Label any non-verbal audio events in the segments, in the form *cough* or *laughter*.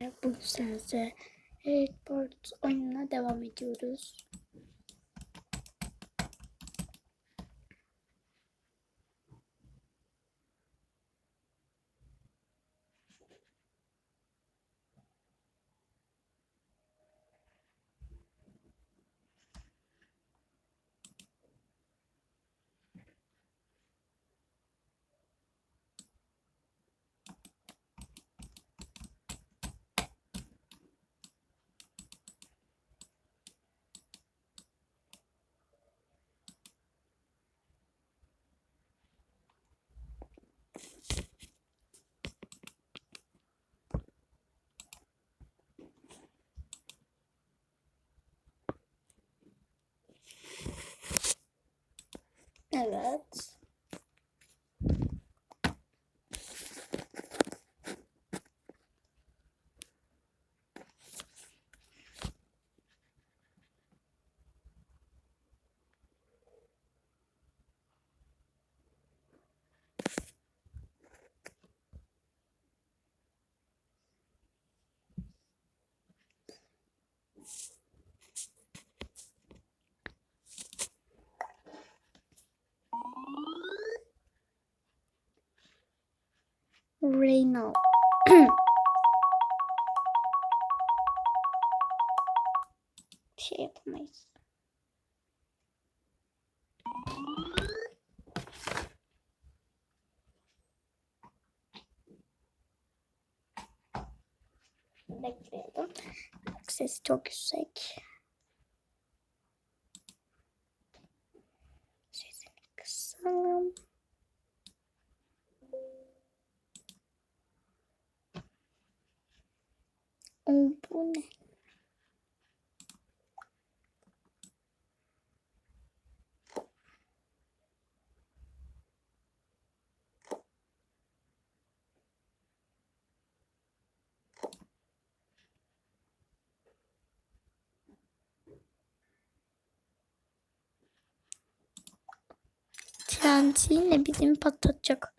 Bugün sizlerle Airport oyununa devam ediyoruz. Evet. Reyno. Bir şey yapamayız. Bekleyelim. Ses çok yüksek. Sesini kısalım. Bu ne? TNT ile bizim patlatacak.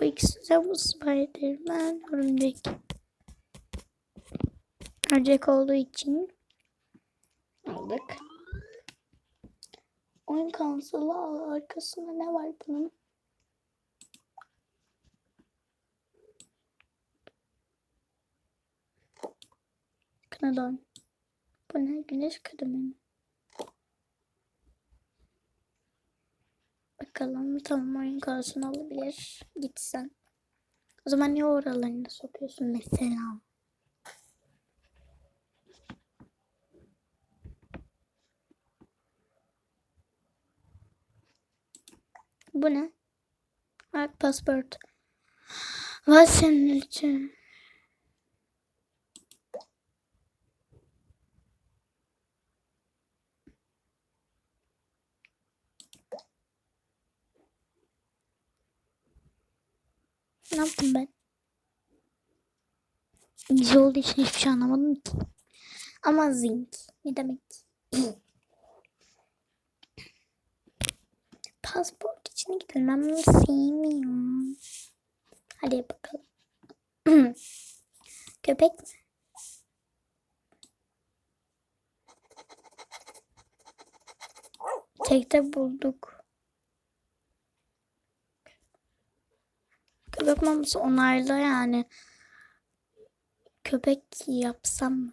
Bu ikisi bu Spiderman örümcek. Örümcek olduğu için aldık. Oyun konsolu arkasında ne var bunun? Kanadon. Bu ne? Güneş kadını mı? Bakalım tamam oyun konsolunu alabilir. Gitsen. O zaman niye oralarına sokuyorsun mesela? Bu ne? Bak pasport. Var senin için. Ne yaptım ben? İngilizce olduğu için hiçbir şey anlamadım ki. Ama zinc. Ne demek? *clears throat* Pasport için gidelim. Ben bunu sevmiyorum. Hadi bakalım. *clears throat* Köpek mi? Tekte bulduk. Maması onayla yani. Köpek yapsam mı?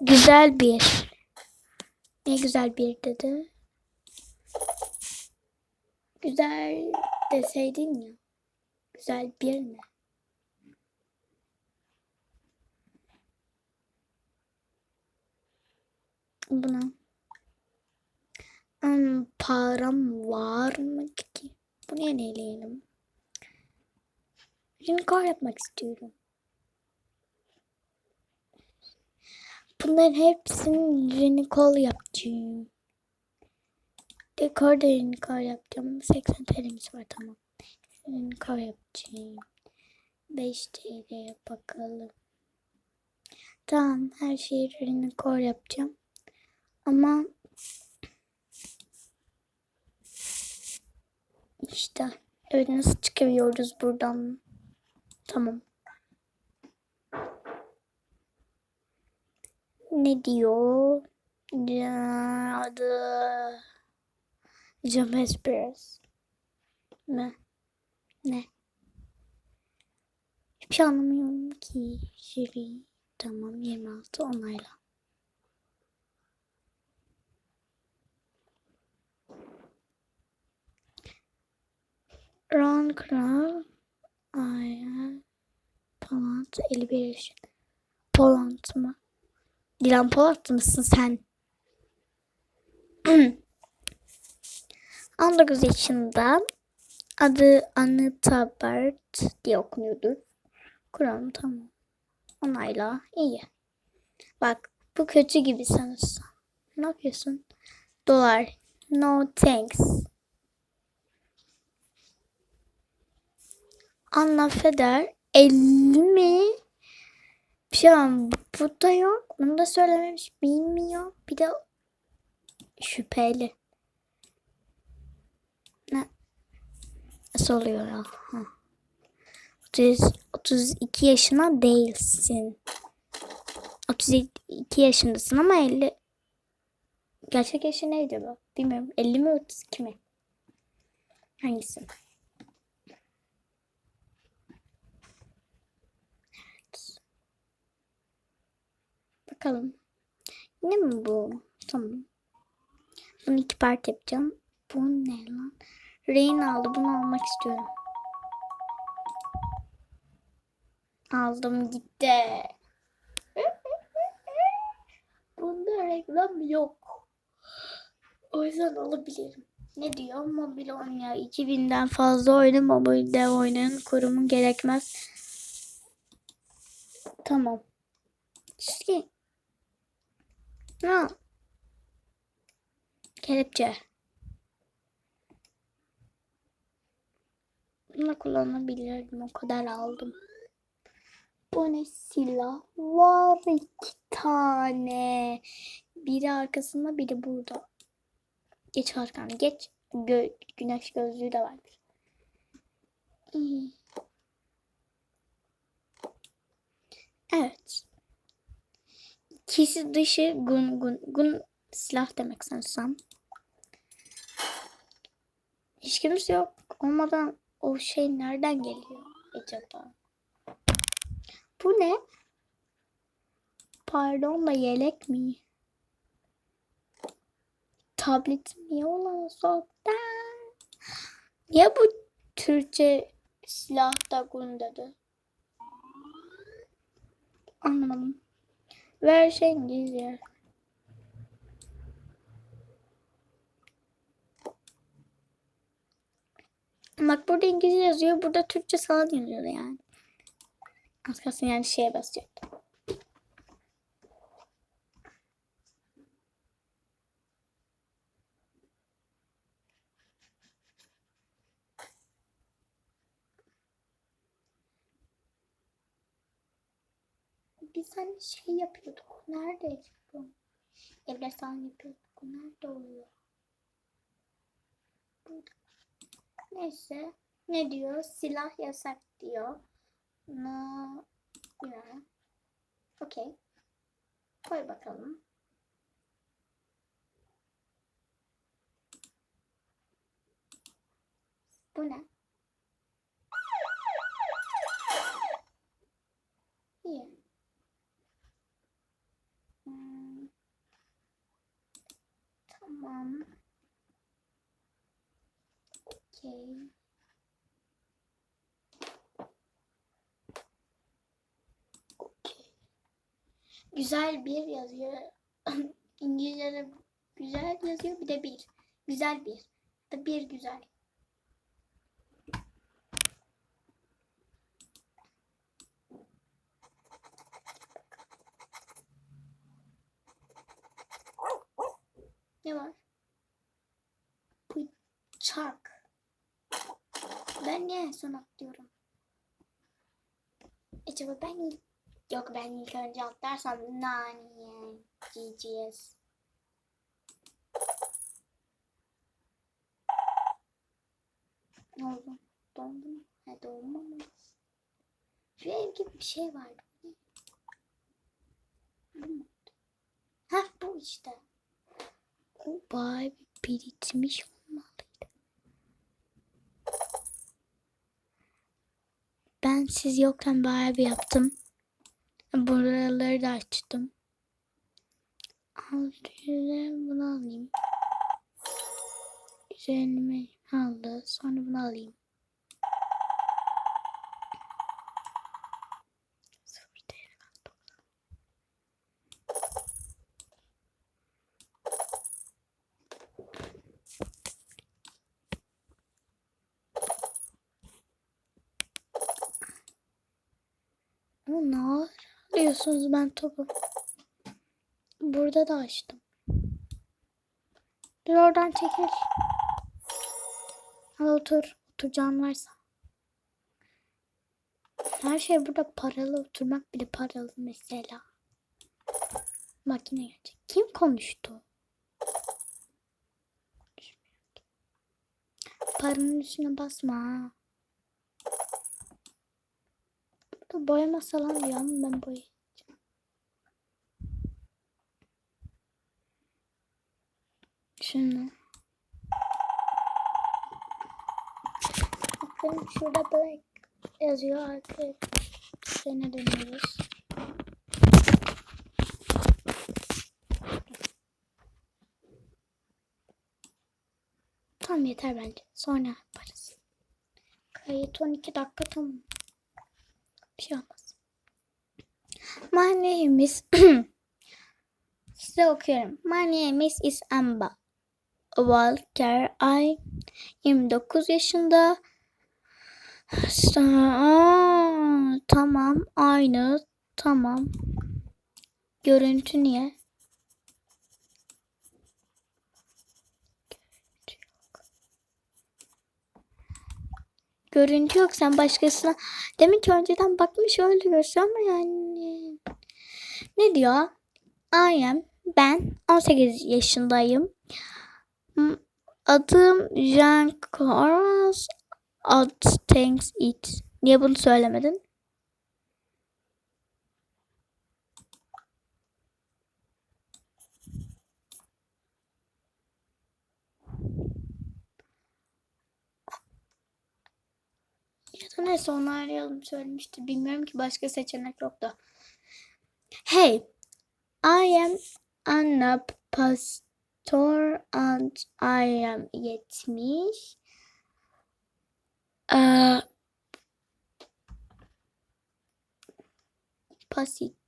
Güzel bir. Ne güzel bir dedi. Güzel deseydin ya. Güzel bir ne? Buna param var mı ki? Bunu yenileyelim. Unicorn yapmak istiyorum. Bunların hepsini unicorn yapacağım. Dekor da unicorn yapacağım. 80 TL'miz var tamam. Unicorn yapacağım. 5 TL'ye bakalım. Tamam her şeyi unicorn yapacağım. Ama işte evet nasıl çıkıyoruz buradan? Tamam. Ne diyor? Ya, adı Jam Express. Ne? Ne? Hiçbir şey anlamıyorum ki. Jüri. Tamam 26 onayla. Ron Kral. Aynen. Poland 51 yaşında. Poland mı? Dilan Polat mısın sen? *clears throat* 19 yaşında adı Anita Bert diye okunuyordur. Kur'an tamam. Onayla iyi. Bak bu kötü gibi sanırsam. Ne yapıyorsun? Dolar. No thanks. Anna Feder 50 mi? Şu an bu da yok. Bunu da söylememiş. Bilmiyor. Bir de şüpheli. Ne? Nasıl oluyor ya? Ha. 30, 32 yaşına değilsin. 32 yaşındasın ama 50 Gerçek yaşı neydi bu? Bilmiyorum. 50 mi 32 mi? Hangisi? Bakalım. Yine mi bu? Tamam. Bunu iki part yapacağım. Bu ne lan? Rain aldı. Bunu almak istiyorum. Aldım gitti. *laughs* Bunda reklam yok. O yüzden alabilirim. Ne diyor? Mobil oynuyor. 2000'den fazla oyunu mobilde oynayın. Kurumun gerekmez. Tamam. Şey. Ha. Kelepçe. Bunu kullanabilirim. O kadar aldım. Bu ne silah? Var iki tane. Biri arkasında biri burada. Geç arkana geç. Gö güneş gözlüğü de vardır. Evet. İkisi dışı gun gun gun silah demek sanırsam. Hiç kimse yok. Olmadan o şey nereden geliyor acaba? Bu ne? Pardon da yelek mi? Tablet mi olan sokta? Ya bu Türkçe silahta gun dedi? Anlamadım. Ver şey İngilizce. Bak burada İngilizce yazıyor. Burada Türkçe falan yazıyor yani. Az kalsın yani şeye basacaktım. Hani şey yapıyorduk. Nerede bu? Evresal yapıyorduk. Nerede oluyor? Burada. Neyse. Ne diyor? Silah yasak diyor. No. Yeah. Okey. Koy bakalım. Bu ne? İyi. Tamam. Okey. Okey. Güzel bir yazıyor. *laughs* İngilizce'de güzel yazıyor. Bir de bir. Güzel bir. Da bir güzel. Ne var? Bıçak. Ben niye en son atlıyorum? Acaba ben ilk... Yok ben ilk önce atlarsam naniye GGS. Ne oldu? Dondu mu? Ha donmamış. Şu ev gibi bir şey vardı. Bu mu? Heh bu işte. Bayağı bir birikmiş olmalıydı. Ben siz yokken bayağı bir yaptım. Buraları da açtım. Altına bunu alayım. Üzerime aldı. Sonra bunu alayım. Ama ne arıyorsunuz ben topu? Burada da açtım. Dur oradan çekil. Al otur. Oturacağın varsa. Her şey burada paralı. Oturmak bile paralı mesela. Makine gelecek. Kim konuştu? Paranın üstüne basma ha. Burada boyama salon diyor ama ben boyayacağım. Şunu. Bakın şurada black yazıyor arkaya. Sene dönüyoruz. Tamam yeter bence. Sonra yaparız. Kayıt 12 dakika tamam. Bir. My name is Size okuyorum. My name is, is Amba. Walker. I 29 yaşında. Tamam. Aynı. Tamam. Görüntü niye? Görüntü yok. Sen başkasına demin ki önceden bakmış öyle görsem ama yani ne diyor? I am ben 18 yaşındayım. Adım Jean Coras. Ad thanks it. Niye bunu söylemedin? Neyse onu arayalım söylemişti. Bilmiyorum ki başka seçenek yok da. Hey, I am Anna Pastor and I am 70. Ee, Pasit.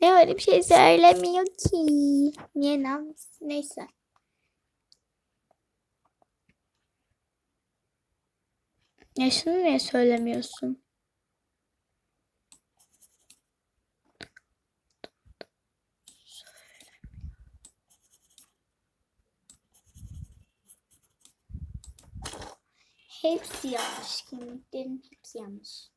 Ne öyle bir şey söylemiyor ki. Niye lan? Neyse. Yaşını niye söylemiyorsun? Hepsi yanlış. Kimliklerin hepsi yanlış.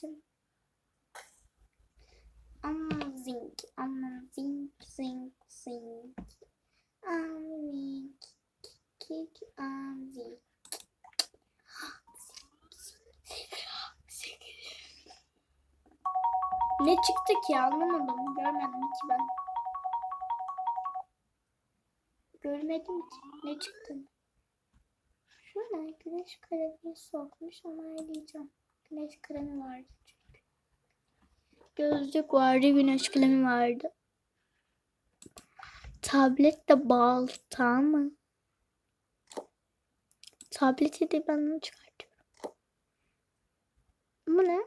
Takacağım. Aman zink, aman zink, zink, zink. Aman kik, aman zink. Ne çıktı ki anlamadım. Görmedim ki ben. Görmedim ki. Ne çıktı? Şu ne? Güneş kremi sokmuş ama eleyeceğim. Güneş kremi vardı çünkü. Gözlük vardı, güneş kremi vardı. Tablet de balta mı? Tableti de ben onu çıkartıyorum. Bu ne?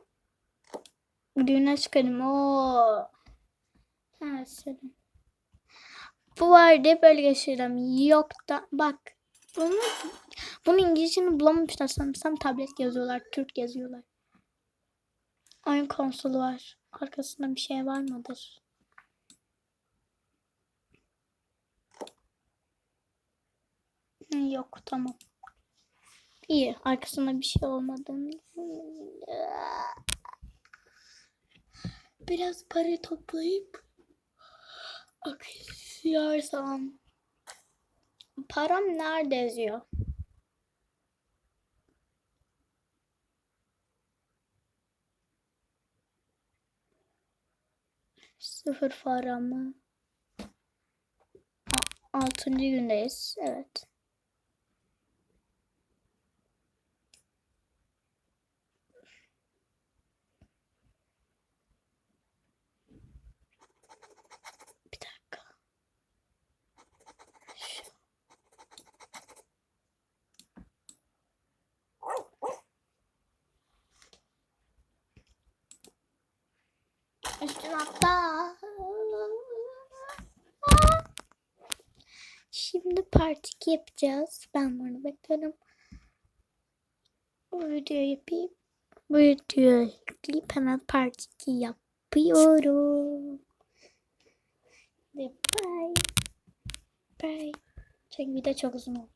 Güneş kremi. Oo. Ha. Bu vardı böyle geçiyorum. Yok da bak. Bunu, bunun İngilizcesini bulamamışlar sanırsam tablet yazıyorlar. Türk yazıyorlar. Oyun konsolu var. Arkasında bir şey var mıdır? Hı, Yok tamam. İyi. Arkasında bir şey olmadığını. Biraz para toplayıp akışıyorsam. Param nerede yazıyor? Sıfır paramı. A- Altıncı gündeyiz. Evet. Bir dakika. Şu. Üstüne atla. Şimdi part 2 yapacağız. Ben bunu beklerim. Bu videoyu yapayım. Bu videoyu yükleyip hemen part 2 yapıyorum. Bye. Bye. Çünkü video çok uzun oldu.